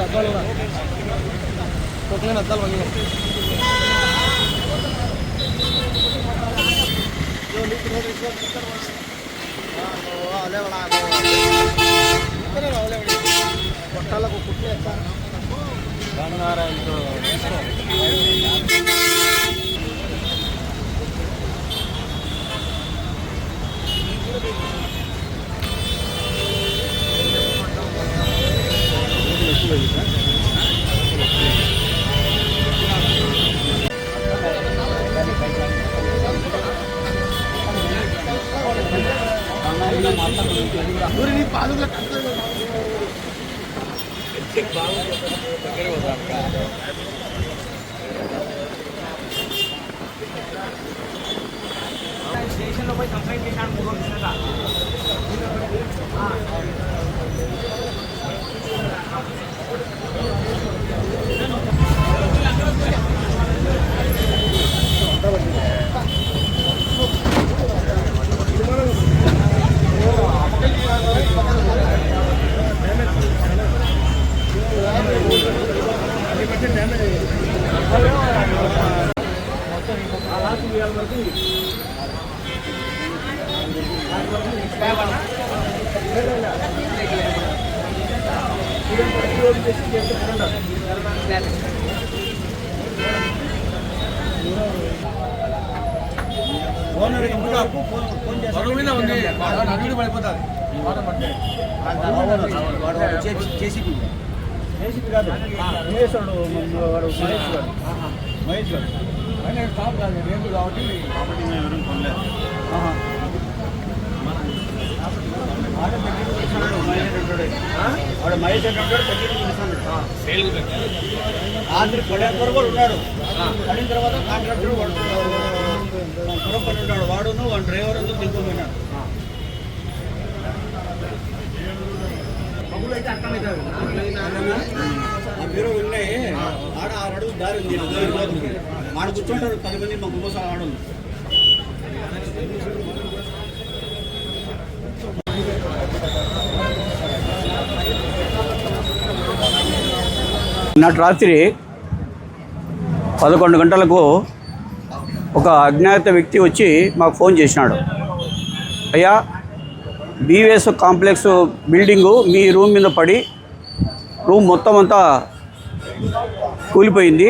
Last ಹದಿನೇಳು total ಏನು ಹದಿನಾಲ್ಕು ಬಂದಿದೆ ಕೊಟ್ಟಲ್ಲ ಕುಟ್ಲೆ ಬಂಗಾರ ಇದು స్టేషన్లో పోయి కంప్లైంట్ చేశాను మూడు రోజులు మీద ఉంది అడుగుడు పడిపోతుంది జేసీబీ కాదు మహేష్ వాడు వాడు మహేష్ గారు మహేష్ గారు కాదు రేపు కాబట్టి ఆహా. వాడు మహేష్ అంటే ఉంటాడు దగ్గర చూపిస్తున్నాడు ఆంధ్ర పడేంత వరకు ఉన్నాడు. పడిన తర్వాత కాంట్రాక్టర్ వాడు పురం పడి ఉంటాడు వాడును వాడు డ్రైవర్ అంతా అర్థమవుతుంది ఆ బీరో ఉన్నాయి. ఆడ ఆరు అడుగు దారి ఉంది. ఆడ కూర్చుంటారు పది మంది మా గుమ్మస ఆడలు నాటి రాత్రి పదకొండు గంటలకు ఒక అజ్ఞాత వ్యక్తి వచ్చి మాకు ఫోన్ చేసినాడు. అయ్యా బీవీఎస్ కాంప్లెక్స్ బిల్డింగు మీ రూమ్ మీద పడి రూమ్ మొత్తం అంతా కూలిపోయింది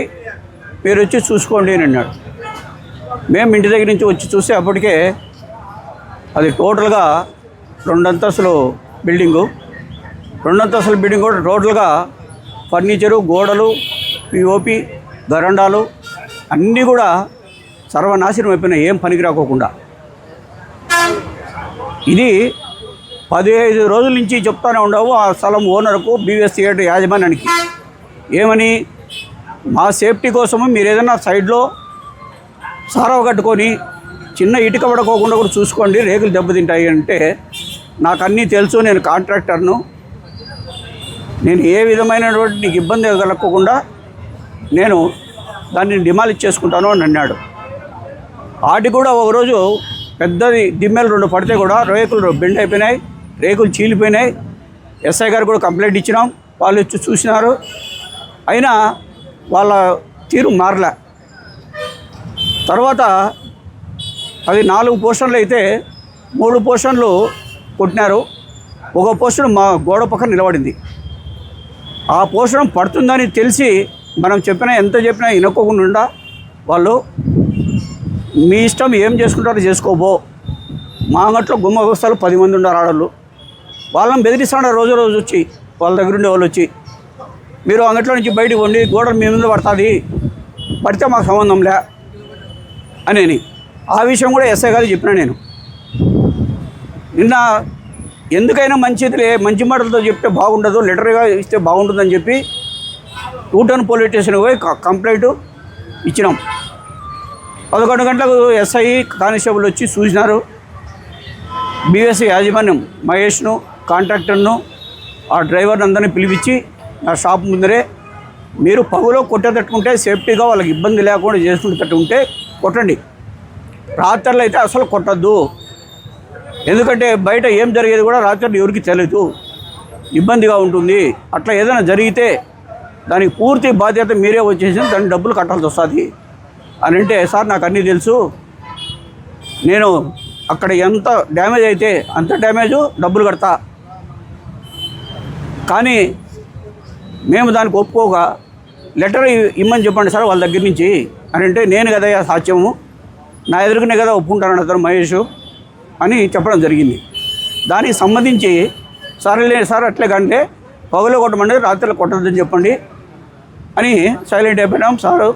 మీరు వచ్చి చూసుకోండి అని అన్నాడు. మేము ఇంటి దగ్గర నుంచి వచ్చి చూస్తే అప్పటికే అది టోటల్గా రెండంతస్తులు బిల్డింగు రెండంతస్తుల బిల్డింగ్ కూడా టోటల్గా ఫర్నిచరు గోడలు పిఓపి దరండాలు అన్నీ కూడా సర్వనాశనం అయిపోయినాయి. ఏం పనికి రాకోకుండా. ఇది పదిహేను రోజుల నుంచి చెప్తానే ఉండవు. ఆ స్థలం ఓనర్కు బీవీఎస్ థియేటర్ యాజమాన్యానికి. ఏమని? మా సేఫ్టీ కోసము మీరు ఏదైనా సైడ్లో సారవ కట్టుకొని చిన్న ఇటుక పడకోకుండా కూడా చూసుకోండి. రేకులు దెబ్బతింటాయి అంటే నాకు అన్నీ తెలుసు. నేను కాంట్రాక్టర్ను. నేను ఏ విధమైనటువంటి నీకు ఇబ్బంది కలగకుండా నేను దాన్ని డిమాలిష్ చేసుకుంటాను అని అన్నాడు. ఆటి కూడా ఒకరోజు పెద్దది దిమ్మెలు రెండు పడితే కూడా రేకులు బెండ్ అయిపోయినాయి రేకులు చీలిపోయినాయి. ఎస్ఐ గారు కూడా కంప్లైంట్ ఇచ్చినాం. వాళ్ళు వచ్చి చూసినారు. అయినా వాళ్ళ తీరు మారలే. తర్వాత అది నాలుగు పోర్షన్లు అయితే మూడు పోర్షన్లు కొట్టినారు. ఒక పోర్షన్ మా గోడ పక్కన నిలబడింది. ఆ పోషణం పడుతుందని తెలిసి మనం చెప్పినా ఎంత చెప్పినా వినకోకుండా వాళ్ళు మీ ఇష్టం ఏం చేసుకుంటారో చేసుకోబో. మా అంగట్లో గుమ్మ వ్యవస్థలు పది మంది ఉన్నారు ఆడళ్ళు. వాళ్ళని బెదిరిస్తాడు రోజు రోజు వచ్చి వాళ్ళ దగ్గర ఉండే వాళ్ళు వచ్చి. మీరు అంగట్లో నుంచి బయటకు ఉండి గోడలు మీ మీద పడుతుంది. పడితే మాకు సంబంధం లే అని ఆ విషయం కూడా ఎస్ఐ గారు చెప్పిన నేను. నిన్న ఎందుకైనా మంచిదిలే మంచి మాటలతో చెప్తే బాగుండదు లెటర్గా ఇస్తే బాగుంటుందని చెప్పి టూటన్ పోలీస్ స్టేషన్ పోయి కంప్లైంట్ ఇచ్చినాం. పదకొండు గంటలకు ఎస్ఐ కానిస్టేబుల్ వచ్చి చూసినారు. బీఎస్సీ యాజమాన్యం మహేష్ను కాంట్రాక్టర్ను ఆ డ్రైవర్ని అందరినీ పిలిపించి నా షాప్ ముందరే మీరు పగులో కొట్టేటట్టుకుంటే సేఫ్టీగా వాళ్ళకి ఇబ్బంది లేకుండా చేసుకునేటట్టు ఉంటే కొట్టండి. రాత్రులు అయితే అసలు కొట్టద్దు. ఎందుకంటే బయట ఏం జరిగేది కూడా రాత్రి ఎవరికి తెలియదు. ఇబ్బందిగా ఉంటుంది. అట్లా ఏదైనా జరిగితే దానికి పూర్తి బాధ్యత మీరే వచ్చేసి దాని డబ్బులు కట్టాల్సి వస్తుంది. అని అంటే సార్ నాకు అన్నీ తెలుసు. నేను అక్కడ ఎంత డ్యామేజ్ అయితే అంత డ్యామేజు డబ్బులు కడతా. కానీ మేము దానికి ఒప్పుకోగా లెటర్ ఇమ్మని చెప్పండి సార్ వాళ్ళ దగ్గర నుంచి. అని అంటే నేను కదా సాక్ష్యము నా ఎదురుకునే కదా ఒప్పుకుంటాను అతను మహేష్. అని చెప్పడం జరిగింది. దానికి సంబంధించి సరేలే సార్ అట్లే కంటే పగలు కొట్టమండి రాత్రిలో కొట్టద్దని చెప్పండి అని సైలెంట్ అయిపోయినాం సారు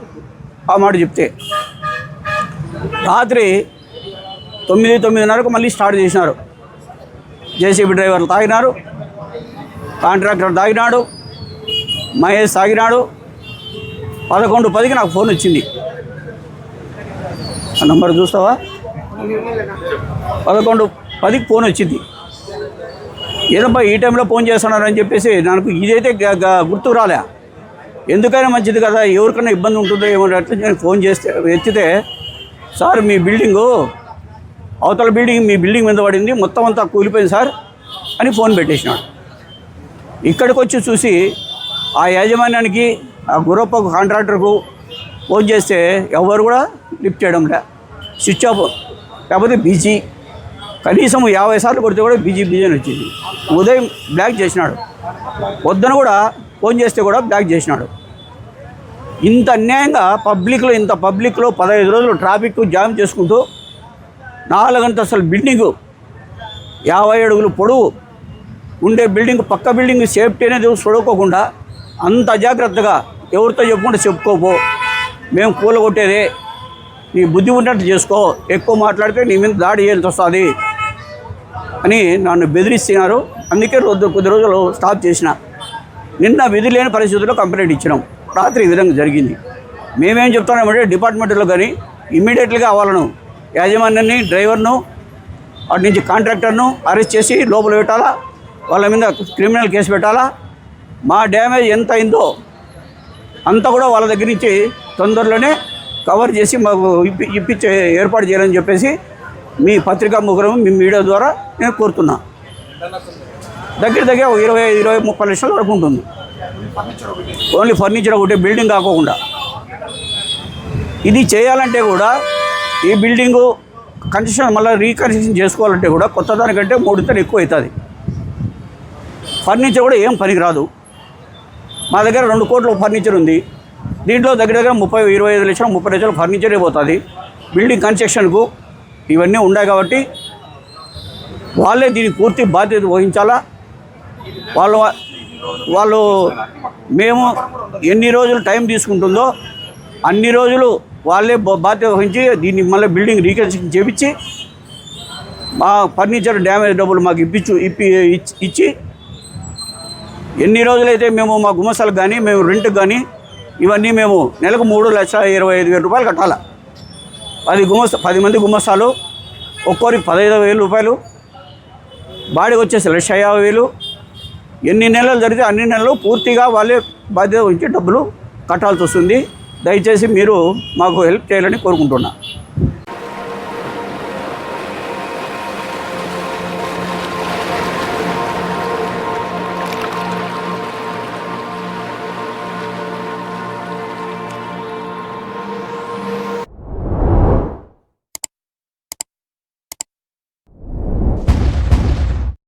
ఆ మాట చెప్తే. రాత్రి తొమ్మిది తొమ్మిదిన్నరకు మళ్ళీ స్టార్ట్ చేసినారు. జేసీబీ డ్రైవర్లు తాగినారు కాంట్రాక్టర్ తాగినాడు మహేష్ తాగినాడు పదకొండు పదికి నాకు ఫోన్ వచ్చింది. ఆ నంబర్ చూస్తావా? పదకొండు పదికి ఫోన్ వచ్చింది. ఏదబ్బా ఈ టైంలో ఫోన్ చేస్తున్నారని చెప్పేసి నాకు ఇదైతే గుర్తుకు రాలే. ఎందుకైనా మంచిది కదా ఎవరికైనా ఇబ్బంది ఉంటుందో ఏమో అట్లా నేను ఫోన్ చేస్తే ఎత్తితే సార్ మీ బిల్డింగు అవతల బిల్డింగ్ మీ బిల్డింగ్ మీద పడింది మొత్తం అంతా కూలిపోయింది సార్ అని ఫోన్ పెట్టేసినాడు. ఇక్కడికి వచ్చి చూసి ఆ యాజమాన్యానికి ఆ గురప్ప కాంట్రాక్టర్కు ఫోన్ చేస్తే ఎవరు కూడా లిఫ్ట్ చేయడం లే స్విచ్ ఆఫ్ కాకపోతే బీజీ కనీసం యాభై సార్లు కొడితే కూడా బీజీ బీజీ అని వచ్చింది. ఉదయం బ్లాక్ చేసినాడు. పొద్దున కూడా ఫోన్ చేస్తే కూడా బ్లాక్ చేసినాడు. ఇంత అన్యాయంగా పబ్లిక్లో ఇంత పబ్లిక్లో పదహైదు రోజులు ట్రాఫిక్ జామ్ చేసుకుంటూ నాలుగంతస్తుల బిల్డింగు యాభై అడుగులు పొడవు ఉండే బిల్డింగ్ పక్క బిల్డింగ్ సేఫ్టీ అనేది చూడుకోకుండా అంత అజాగ్రత్తగా ఎవరితో చెప్పుకుంటే చెప్పుకోపో. మేము కూలగొట్టేదే. నీ బుద్ధి ఉన్నట్టు చేసుకో. ఎక్కువ మాట్లాడితే నీ మీద దాడి చేయాల్సి వస్తుంది. అని నన్ను బెదిరిస్తున్నారు. అందుకే రోజు కొద్ది రోజులు స్టాప్ చేసిన. నిన్న విధి లేని పరిస్థితుల్లో కంప్లైంట్ ఇచ్చినాం. రాత్రి ఈ విధంగా జరిగింది. మేమేం చెప్తున్నామంటే డిపార్ట్మెంట్లో కానీ ఇమ్మీడియట్గా వాళ్ళను యాజమాన్యాన్ని డ్రైవర్ను వాటి నుంచి కాంట్రాక్టర్ను అరెస్ట్ చేసి లోపల పెట్టాలా? వాళ్ళ మీద క్రిమినల్ కేసు పెట్టాలా? మా డ్యామేజ్ ఎంత అయిందో అంతా కూడా వాళ్ళ దగ్గర నుంచి తొందరలోనే కవర్ చేసి మాకు ఇప్పి ఇప్పించే ఏర్పాటు చేయాలని చెప్పేసి మీ పత్రికా ముఖరం మీ మీడియా ద్వారా నేను కోరుతున్నా. దగ్గర దగ్గర ఒక ఇరవై ఇరవై ముప్పై లక్షల వరకు ఉంటుంది. ఓన్లీ ఫర్నిచర్ ఒకటి బిల్డింగ్ కాకోకుండా. ఇది చేయాలంటే కూడా ఈ బిల్డింగు కన్స్ట్రక్షన్ మళ్ళీ రీకన్స్ట్రక్షన్ చేసుకోవాలంటే కూడా కొత్త దానికంటే మూడు ఎక్కువ అవుతుంది. ఫర్నిచర్ కూడా ఏం పనికి రాదు. మా దగ్గర రెండు కోట్ల ఫర్నిచర్ ఉంది. దీంట్లో దగ్గర దగ్గర ముప్పై ఇరవై ఐదు లక్షలు ముప్పై లక్షల ఫర్నిచరే పోతుంది. బిల్డింగ్ కన్స్ట్రక్షన్కు ఇవన్నీ ఉన్నాయి కాబట్టి వాళ్ళే దీనికి పూర్తి బాధ్యత వహించాలా? వాళ్ళు వాళ్ళు మేము ఎన్ని రోజులు టైం తీసుకుంటుందో అన్ని రోజులు వాళ్ళే బా- బాధ్యత వహించి దీన్ని మళ్ళీ బిల్డింగ్ రీకన్స్ట్రక్షన్ చేపించి మా ఫర్నిచర్ డ్యామేజ్ డబ్బులు మాకు ఇప్పించు ఇప్పి ఇచ్చి- ఇచ్చి ఎన్ని రోజులైతే మేము మా గుమస్తాలకు కానీ మేము రెంట్కి కానీ ఇవన్నీ మేము నెలకు మూడు లక్షల ఇరవై ఐదు వేల రూపాయలు కట్టాలి. పది గుమస్తా పది మంది గుమస్తాలు ఒక్కోరికి పదహైదు వేలు రూపాయలు బాడీకి వచ్చేసి లక్ష యాభై వేలు. ఎన్ని నెలలు జరిగితే అన్ని నెలలు పూర్తిగా వాళ్ళే బాధ్యత ఉంచి డబ్బులు కట్టాల్సి వస్తుంది. దయచేసి మీరు మాకు హెల్ప్ చేయాలని కోరుకుంటున్నా.